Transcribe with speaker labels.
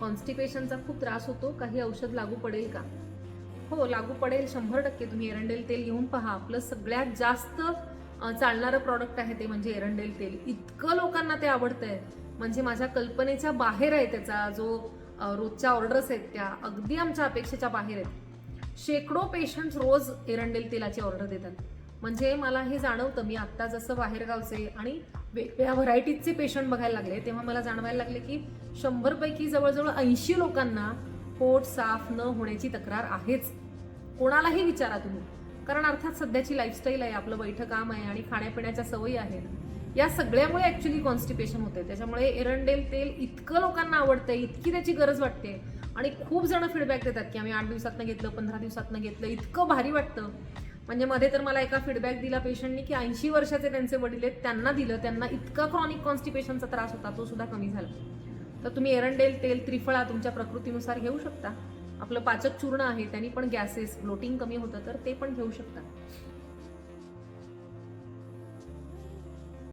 Speaker 1: कॉन्स्टिपेशनचा खूप त्रास होतो. काही औषध लागू पडेल का? हो लागू पडेल. शंभर टक्के. तुम्ही एरंडेल तेल घेऊन पहा. आपलं सगळ्यात जास्त चालणारं प्रॉडक्ट आहे ते म्हणजे एरंडेल तेल. इतकं लोकांना ते आवडतं आहे म्हणजे माझ्या कल्पनेच्या बाहेर आहे त्याचा जो रोजच्या ऑर्डर्स आहेत त्या. अगदी आमच्या अपेक्षेच्या बाहेर आहेत. शेकडो पेशंट्स रोज एरंडेल तेलाची ऑर्डर देतात. म्हणजे मला हे जाणवतं मी आत्ता जसं बाहेरगावचे आणि वेगवेगळ्या व्हरायटीजचे पेशंट बघायला लागले तेव्हा मला जाणवायला लागले की शंभरपैकी जवळजवळ ऐंशी लोकांना पोट साफ न होण्याची तक्रार आहेच. कोणालाही विचारा तुम्ही. कारण अर्थात सध्याची लाईफस्टाईल आहे आपलं बैठं काम आहे आणि खाण्यापिण्याच्या सवयी आहेत. या सगळ्यामुळे ॲक्च्युली कॉन्स्टिपेशन होते त्याच्यामुळे एरंडेल तेल इतकं लोकांना आवडतंय इतकी त्याची गरज वाटते. आणि खूप जण फीडबॅक देतात की आम्ही आठ दिवसातनं घेतलं पंधरा दिवसातनं घेतलं इतकं भारी वाटतं. म्हणजे मध्ये तर मला एका फीडबॅक दिला पेशंटनी की ऐंशी वर्षाचे त्यांचे वडील आहेत त्यांना दिलं त्यांना इतका क्रॉनिक कॉन्स्टिपेशनचा त्रास होता तो सुद्धा कमी झाला. तर तुम्ही एरंडेल तेल त्रिफळा तुमच्या प्रकृतीनुसार घेऊ शकता. आपलं पाचक चूर्ण आहे त्यांनी पण गॅसेस ब्लोटिंग कमी होतं तर ते पण घेऊ शकता.